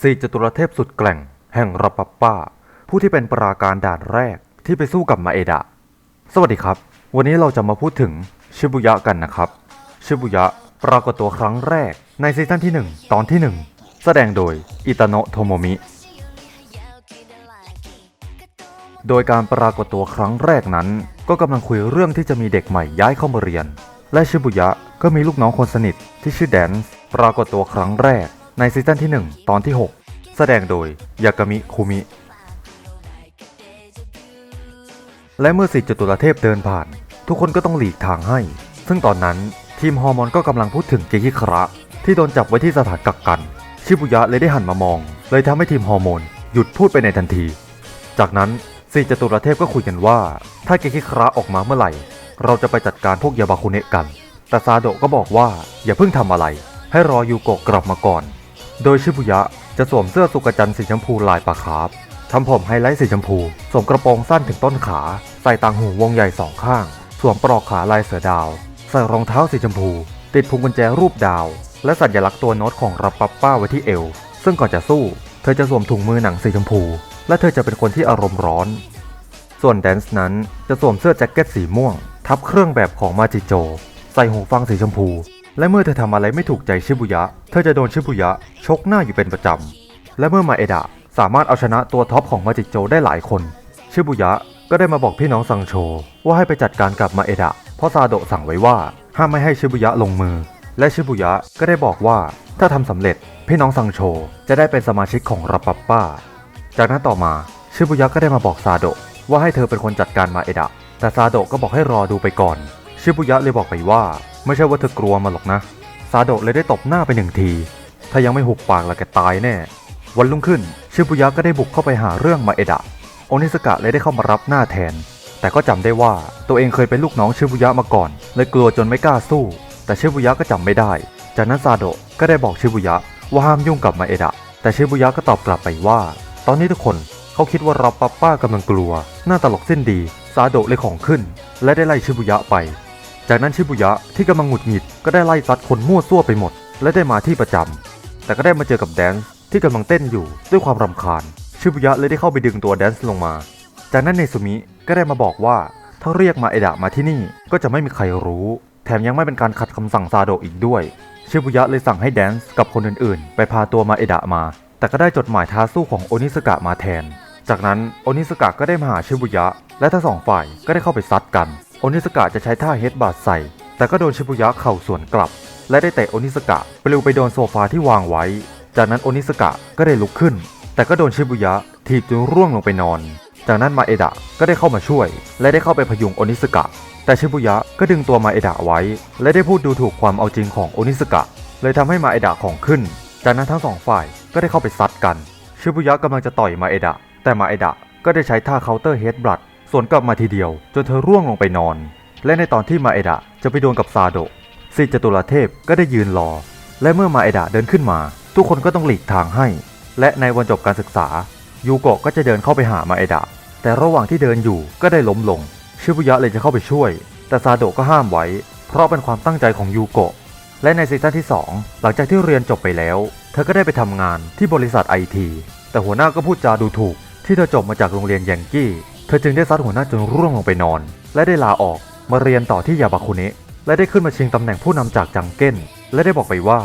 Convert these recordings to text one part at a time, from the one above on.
สี่จตุรเทพสุดแกร่ง แห่งรับปัปป้า ผู้ที่เป็นปราการด่านแรกที่ไปสู้กับมาเอดะ สวัสดีครับ วันนี้เราจะมาพูดถึงชิบุยะกันนะครับ ชิบุยะปรากฏตัวครั้งแรกในซีซั่นที่ 1 ตอนที่ 1 แสดงโดยอิตาโนะโทโมมิ โดยการปรากฏตัวครั้งแรกนั้น ก็กำลังคุยเรื่องที่จะมีเด็กใหม่ย้ายเข้ามาเรียน และชิบุยะก็มีลูกน้องคนสนิทที่ชื่อแดนซ์ปรากฏตัวครั้งแรก ในซีซั่นที่ 1 ตอนที่ 6 แสดงโดย ยากามิ คุมิ และเมื่อสิจตุรเทพเดินผ่าน ทุกคนก็ต้องหลีกทางให้ ซึ่งตอนนั้นทีมฮอร์โมนก็กำลังพูดถึงเกคิคระ ที่โดนจับไว้ที่สถานกักกัน ชิบุยะเลยได้หันมามอง เลยทำให้ทีมฮอร์โมนหยุดพูดไปในทันที จากนั้นสี่จตุรเทพก็คุยกันว่า ถ้าเกคิคระออกมาเมื่อไหร่ เราจะไปจัดการพวกยาบาคุเนะกัน แต่ซาโดะก็บอกว่าอย่าเพิ่งทำอะไร ให้รอยูโกะกลับมาก่อน โดยชิบุยะจะสวมเสื้อสุกจันสีชมพูลายปลาคาร์ฟทำผมไฮไลท์สีชมพู สวมกระโปรงสั้นถึงต้นขา ใส่ต่างหูวงใหญ่สองข้าง สวมปลอกขาลายเสือดาว ใส่รองเท้าสีชมพู ติดพวงกุญแจรูปดาว และสัญลักษณ์ตัวโน้ตของรับปัปป้าไว้ที่เอว ซึ่งก่อนจะสู้ เธอจะสวมถุงมือหนังสีชมพู และเธอจะเป็นคนที่อารมณ์ร้อน ส่วนแดนซ์นั้นจะสวมเสื้อแจ็คเก็ตสีม่วง ทับเครื่องแบบของมาจิโจ ใส่หูฟังสีชมพู และเมื่อเธอทำอะไรไม่ถูกใจชิบุยะ เธอจะโดนชิบุยะ ชกหน้าอยู่เป็นประจำ และเมื่อมาเอดะสามารถเอาชนะตัวท็อปของมาจิโจได้หลายคน ชิบุยะก็ได้มาบอกพี่น้องซังโช ว่าให้ไปจัดการกับมาเอดะ เพราะซาโดะสั่งไว้ว่าห้ามไม่ให้ชิบุยะลงมือ และชิบุยะก็ได้บอกว่าถ้าทำสำเร็จพี่น้องซังโชจะได้เป็นสมาชิกของรับปัปป้า จากนั้นต่อมาชิบุยะก็ได้มาบอกซาโดะว่าให้เธอเป็นคนจัดการมาเอดะ แต่ซาโดะก็บอกให้รอดูไปก่อน ชิบุยะเลยบอกไปว่า ไม่ใช่ว่าเธอกลัวมันหรอกนะ ซาโดะเลยได้ตบหน้าไปหนึ่งที ถ้ายังไม่หุบปากละแกตายแน่ วันรุ่งขึ้น ชิบุยะก็ได้บุกเข้าไปหาเรื่องมาเอดะ โอนิสกะเลยได้เข้ามารับหน้าแทน แต่ก็จำได้ว่าตัวเองเคยเป็นลูกน้องชิบุยะมาก่อน เลยกลัวจนไม่กล้าสู้ แต่ชิบุยะก็จำไม่ได้ จากนั้นซาโดะก็ได้บอกชิบุยะว่าห้ามยุ่งกับมาเอดะ แต่ชิบุยะก็ตอบกลับไปว่า ตอนนี้ทุกคนเขาคิดว่าเรับป้าป้ากำลังกลัว หน้าตลกเส้นดี ซาโดะเลยของขึ้น และได้ไล่ชิบุยะไป จากนั้นชิบุยะที่กำลังหงุดหงิดก็ได้ไล่ซัดคนมั่วซั่วไปหมด และได้มาที่ประจำแต่ก็ได้มาเจอกับแดนซ์ที่กำลังเต้นอยู่ด้วยความรำคาญ ชิบุยะเลยได้เข้าไปดึงตัวแดนซ์ลงมา จากนั้นเนซุมิก็ได้มาบอกว่าถ้าเรียกมาเอดะมาที่นี่ก็จะไม่มีใครรู้ แถมยังไม่เป็นการขัดคำสั่งซาโดะอีกด้วย ชิบุยะเลยสั่งให้แดนซ์กับคนอื่นๆ ไปพาตัวมาเอดะมา แต่ก็ได้จดหมายท้าสู้ของโอนิสกะมาแทน จากนั้นโอนิสกะก็ได้มาหาชิบุยะ และทั้งสองฝ่ายก็ได้เข้าไปซัดกัน โอนิสกะจะใช้ท่าเฮดบาดใส่ แต่ก็โดนชิบุยะเข่าสวนกลับ และได้เตะโอนิสกะปลิวไปโดนโซฟาที่วางไว้ จากนั้นโอนิสกะก็ได้ลุกขึ้น แต่ก็โดนชิบุยะถีบจนร่วงลงไปนอน จากนั้นมาเอดะก็ได้เข้ามาช่วย และได้เข้าไปพยุงโอนิสกะ แต่ชิบุยะก็ดึงตัวมาเอดะไว้ และได้พูดดูถูกความเอาจริงของโอนิสกะ เลยทำให้มาเอดะของขึ้น จากนั้นทั้งสองฝ่ายก็ได้เข้าไปซัดกัน ชิบุยะกำลังจะต่อยมาเอดะ แต่มาเอดะก็ได้ใช้ท่าเคาน์เตอร์เฮดบลัด สวนกลับมาทีเดียว จนเธอร่วงลงไปนอน และในตอนที่มาเอดะจะไปโดนกับซาโดะสิจตุรเทพก็ได้ยืนรอ และเมื่อมาเอดะเดินขึ้นมา ทุกคนก็ต้องหลีกทางให้ และในวันจบการศึกษา ยูโกะก็จะเดินเข้าไปหามาเอดะ แต่ระหว่างที่เดินอยู่ก็ได้ล้มลง ชิบุยะเลยจะเข้าไปช่วย แต่ซาโดะก็ห้ามไว้ เพราะเป็นความตั้งใจของยูโกะ และในซีซั่นที่ 2 หลังจากที่เรียนจบไปแล้ว เธอก็ได้ไปทำงานที่บริษัทไอที แต่หัวหน้าก็พูดจาดูถูก ที่เธอจบมาจากโรงเรียนยังกี้ ธอจึงได้ซัดหัวหน้าจนร่วงลงไปนอน และได้ลาออกมาเรียนต่อที่ยาบาคุเนะและได้ขึ้นมาชิงตำแหน่งผู้นำจากจังเก้น และได้บอกไปว่า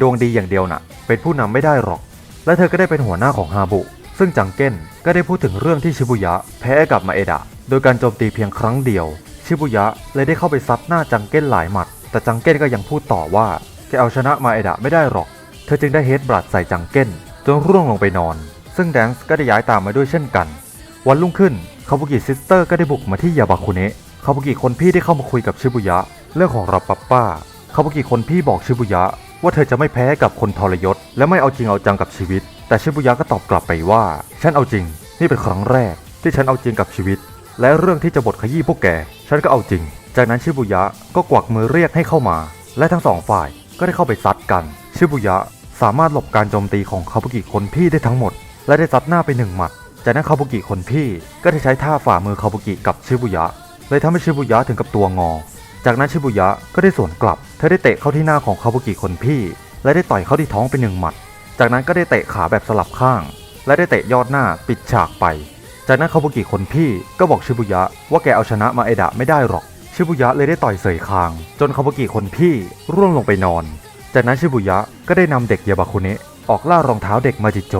ดวงดีอย่างเดียวน่ะ เป็นผู้นำไม่ได้หรอก และเธอก็ได้เป็นหัวหน้าของฮาบุ ซึ่งจังเก้นก็ได้พูดถึงเรื่องที่ชิบุยะแพ้กับมาเอดะ โดยการโจมตีเพียงครั้งเดียว ชิบุยะเลยได้เข้าไปซัดหน้าจังเก้นหลายหมัด แต่จังเก้นก็ยังพูดต่อว่าแกเอาชนะมาเอดะไม่ได้หรอก เธอจึงได้เฮดบลัดใส่จังเก้นจนร่วงลงไปนอน ซึ่งแดนซ์ก็ได้ย้ายตามมาด้วยเช่นกัน วันรุ่งขึ้น คาบุกิซิสเตอร์ก็ได้บุกมาที่ยาบาคุเนะคาบุกิคนพี่ได้เข้ามาคุยกับชิบุยะ เรื่องของรับปัปป้าคาบุกิคนพี่บอกชิบุยะ ว่าเธอจะไม่แพ้กับคนทรยศ และไม่เอาจริงเอาจังกับชีวิต แต่ชิบุยะก็ตอบกลับไปว่า ฉันเอาจริง นี่เป็นครั้งแรก ที่ฉันเอาจริงกับชีวิต และเรื่องที่จะบทขยี้พวกแก ฉันก็เอาจริง จากนั้นชิบุยะก็กวักมือเรียกให้เข้ามา และทั้งสองฝ่ายก็ได้เข้าไปซัดกัน ชิบุยะสามารถหลบการโจมตีของคาบุกิคนพี่ได้ทั้งหมด และได้ซัดหน้าไปหนึ่งหมัด จากนั้นคาบุกิคนพี่ก็ได้ใช้ท่าฝ่ามือคาบุกิกับชิบุยะเลยทำให้ชิบุยะถึงกับตัวงอ จากนั้นชิบุยะก็ได้สวนกลับ เธอได้เตะเข้าที่หน้าของคาบุกิคนพี่ และได้ต่อยเข้าที่ท้องไปหนึ่งหมัด จากนั้นก็ได้เตะขาแบบสลับข้าง และได้เตะยอดหน้าปิดฉากไป จากนั้นคาบุกิคนพี่ก็บอกชิบุยะว่าแกเอาชนะมาเอดะไม่ได้หรอก ชิบุยะเลยได้ต่อยเสยคาง จนคาบุกิคนพี่ร่วงลงไปนอน จากนั้นชิบุยะก็ได้นำเด็กยาบาคุเนะออกล่ารองเท้าเด็กมาจิโจ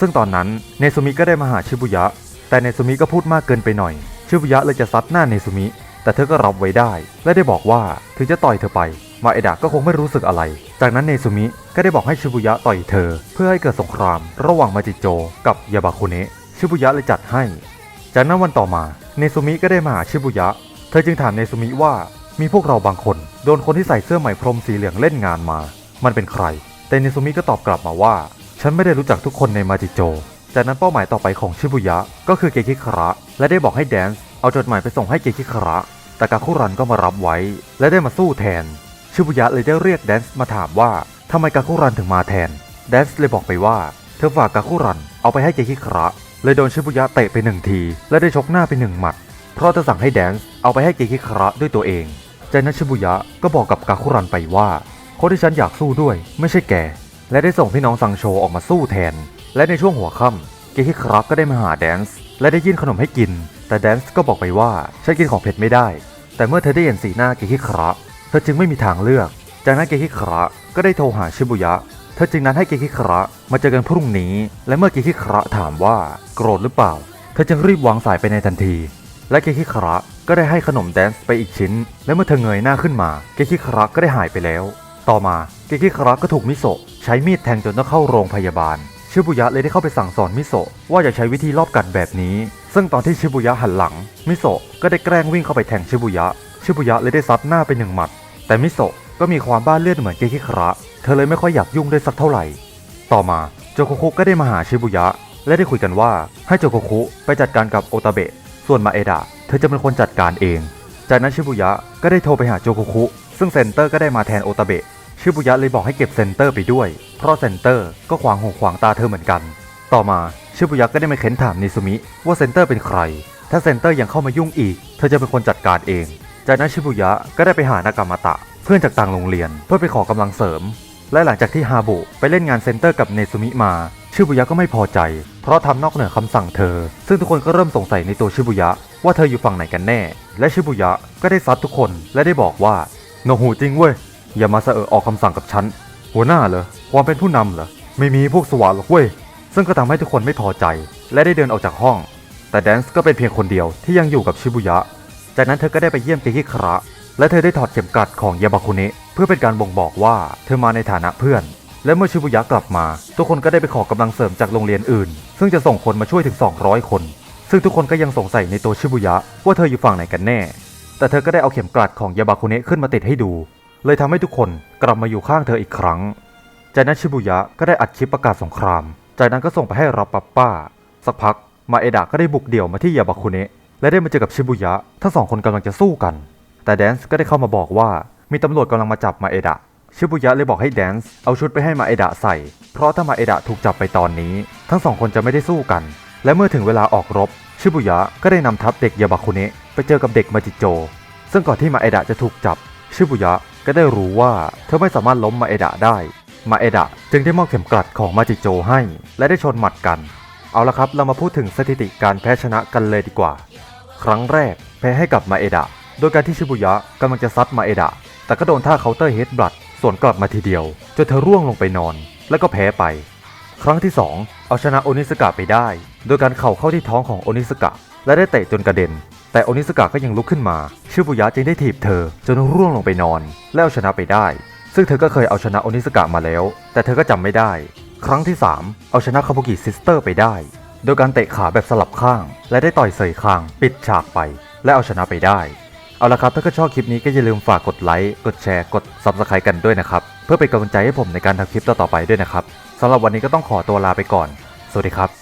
ซึ่งตอนนั้นเนซุมิก็ได้มาหาชิบุยะ แต่เนซุมิก็พูดมากเกินไปหน่อย ชิบุยะเลยจะซัดหน้าเนซุมิ แต่เธอก็รับไว้ได้ และได้บอกว่าถึงจะต่อยเธอไป มาเอดะก็คงไม่รู้สึกอะไร จากนั้นเนซุมิก็ได้บอกให้ชิบุยะต่อยเธอ เพื่อให้เกิดสงคราม ระหว่างมาจิโจ กับยาบาคุเนะชิบุยะเลยจัดให้ จากนั้นวันต่อมาเนซุมิก็ได้มาหาชิบุยะ เธอจึงถามเนซุมิว่ามีพวกเราบางคนโดนคนที่ใส่เสื้อไหมพรมสีเหลืองเล่นงานมา มันเป็นใคร แต่เนซุมิก็ตอบกลับมาว่า ฉันไม่ได้รู้จักทุกคนในมาจิโจ จากนั้นเป้าหมายต่อไปของชิบุยะ ก็คือเกคิคาระ และได้บอกให้แดนซ์เอาจดหมายไปส่งให้เกคิคาระแต่กาคุรันก็มารับไว้ และได้มาสู้แทน ชิบุยะเลยได้เรียกแดนซ์มาถามว่าทำไมกาคุรันถึงมาแทน แดนซ์เลยบอกไปว่า เธอฝากกาคุรันเอาไปให้เกคิคาระเลยโดนชิบุยะเตะไปหนึ่งที และได้ชกหน้าไปหนึ่งหมัด เพราะเธอสั่งให้แดนซ์เอาไปให้เกคิคาระด้วยตัวเองจากนั้นชิบุยะก็บอกกับกาคุรันไปว่าคนที่ฉันอยากสู้ด้วย ไม่ใช่แก และได้ส่งพี่น้องซังโชออกมาสู้แทน และในช่วงหัวค่ำเกคิคาระก็ได้มาหาแดนซ์และได้ยื่นขนมให้กิน แต่แดนซ์ก็บอกไปว่าฉันกินของเผ็ดไม่ได้ แต่เมื่อเธอได้เห็นสีหน้าเกคิคาระเธอจึงไม่มีทางเลือก จากนั้นเกคิคาระก็ได้โทรหาชิบุยะ เธอจึงนัดให้เกคิคาระมาเจอกันพรุ่งนี้ และเมื่อเกคิคาระถามว่าโกรธหรือเปล่า เธอจึงรีบวางสายไปในทันที และเกคิคาระก็ได้ให้ขนมแดนซ์ไปอีกชิ้น และเมื่อเธอเงยหน้าขึ้นมา เกคิคาระก็ได้หายไปแล้ว ต่อมาเกคิคาระก็ถูกมิโซะใช้มีดแทงจนต้องเข้าโรงพยาบาล ชิบุยะเลยได้เข้าไปสั่งสอนมิโซะว่าอย่าใช้วิธีรอบกัดแบบนี้ ซึ่งตอนที่ชิบุยะหันหลัง มิโซะก็ได้แกล้งวิ่งเข้าไปแทงชิบุยะ ชิบุยะเลยได้ซัดหน้าไปหนึ่งหมัด แต่มิโซะก็มีความบ้าเลือดเหมือนเกคิคาระ เธอเลยไม่ค่อยอยากยุ่งด้วยสักเท่าไหร่ ต่อมาโจโกคุก็ได้มาหาชิบุยะ และได้คุยกันว่าให้โจโกคุไปจัดการกับโอตาเบะ ส่วนมาเอดะเธอจะเป็นคนจัดการเอง จากนั้นชิบุยะก็ได้โทรไปหาโจโกคุ ซึ่งเซนเตอร์ก็ได้มาแทนโอตาเบะชิบุยะเลยบอกให้เก็บเซนเตอร์ไปด้วย เพราะเซนเตอร์ก็ขวางหูขวางตาเธอเหมือนกัน ต่อมาชิบุยะก็ได้มาเค้นถามนิซุมิว่าเซนเตอร์เป็นใคร ถ้าเซนเตอร์ยังเข้ามายุ่งอีก เธอจะเป็นคนจัดการเอง จากนั้นชิบุยะก็ได้ไปหานากามะตะ เพื่อนจากต่างโรงเรียนเพื่อไปขอกำลังเสริม และหลังจากที่ฮาบุไปเล่นงานเซนเตอร์กับเนซุมิมาชิบุยะก็ไม่พอใจ เพราะทำนอกเหนือคำสั่งเธอ ซึ่งทุกคนก็เริ่มสงสัยในตัวชิบุยะว่าเธออยู่ฝั่งไหนกันแน่ และชิบุยะก็ได้ซัดทุกคนและได้บอกว่า โนหูจริงเว้ย อย่ามาเสอะออกคำสั่งกับฉัน หัวหน้าเหรอ ความเป็นผู้นำเหรอ ไม่มีพวกสวะหรอกเว้ย ซึ่งก็ทำให้ทุกคนไม่พอใจ และได้เดินออกจากห้อง แต่แดนซ์ก็เป็นเพียงคนเดียวที่ยังอยู่กับชิบุยะ จากนั้นเธอก็ได้ไปเยี่ยมเกคิคาระและเธอได้ถอดเข็มกลัดของยาบาคุเนะเพื่อเป็นการบ่งบอกว่าเธอมาในฐานะเพื่อน และเมื่อชิบุยะกลับมา ทุกคนก็ได้ไปขอกำลังเสริมจากโรงเรียนอื่น ซึ่งจะส่งคนมาช่วยถึง 200 คน ซึ่งทุกคนก็ยังสงสัยในตัวชิบุยะว่าเธออยู่ฝั่งไหนกันแน่ แต่เธอก็ได้เอาเข็มกลัดของยาบาคุเนะขึ้นมาติดให้ดู เลยทำให้ทุกคนกลับมาอยู่ข้างเธออีกครั้ง จากนั้นชิบุยะก็ได้อัดคลิปประกาศสงคราม จากนั้นก็ส่งไปให้รับปัปป้า สักพักมาเอดะก็ได้บุกเดี่ยวมาที่ยาบาคุเนะและได้มาเจอกับชิบุยะ ทั้งสองคนกำลังจะสู้กัน แต่แดนซ์ก็ได้เข้ามาบอกว่ามีตำรวจกำลังมาจับมาเอดะ ชิบุยะเลยบอกให้แดนซ์เอาชุดไปให้มาเอดะใส่ เพราะถ้ามาเอดะถูกจับไปตอนนี้ ทั้งสองคนจะไม่ได้สู้กัน และเมื่อถึงเวลาออกรบ ชิบุยะก็ได้นำทัพเด็กยาบาคุเนะไปเจอกับเด็กมาจิโจ ซึ่งก่อนที่มาเอดะจะถูกจับ ชิบุยะก็ได้รู้ว่าเธอไม่สามารถล้มมาเอดะได้ มาเอดะจึงได้มอบเข็มกลัดของมาจิโจให้ และได้ชนหมัดกัน เอาละครับเรามาพูดถึงสถิติการแพ้ชนะกันเลยดีกว่า ครั้งแรกแพ้ให้กับมาเอดะ โดยการที่ชิบุยะกำลังจะซัดมาเอดะ แต่ก็โดนท่าเคาน์เตอร์เฮดบลัดสวนกลับมาทีเดียวจนเธอร่วงลงไปนอน แล้วก็แพ้ไป ครั้งที่ 2 เอาชนะโอนิสกะไปได้ โดยการเข่าเข้าที่ท้องของโอนิสกะ และได้เตะจนกระเด็น แต่โอนิสกะก็ยังลุกขึ้นมา ชิบุยะจึงได้ถีบเธอ จนร่วงลงไปนอน แล้วเอาชนะไปได้ ซึ่งเธอก็เคยเอาชนะโอนิสกะมาแล้ว แต่เธอก็จำไม่ได้ ครั้งที่ 3 เอาชนะคาบุกิซิสเตอร์ไปได้ โดยการเตะขาแบบสลับข้าง และได้ต่อยเสยคาง ปิดฉากไป และเอาชนะไปได้ เอาละครับถ้าก็ชอบคลิปนี้ก็อย่าลืมฝากกดไลค์กดแชร์กด Subscribe กันด้วยนะครับเพื่อเป็นกำลังใจให้ผมในการทำคลิปต่อๆไปด้วยนะครับ สำหรับวันนี้ก็ต้องขอตัวลาไปก่อน สวัสดีครับ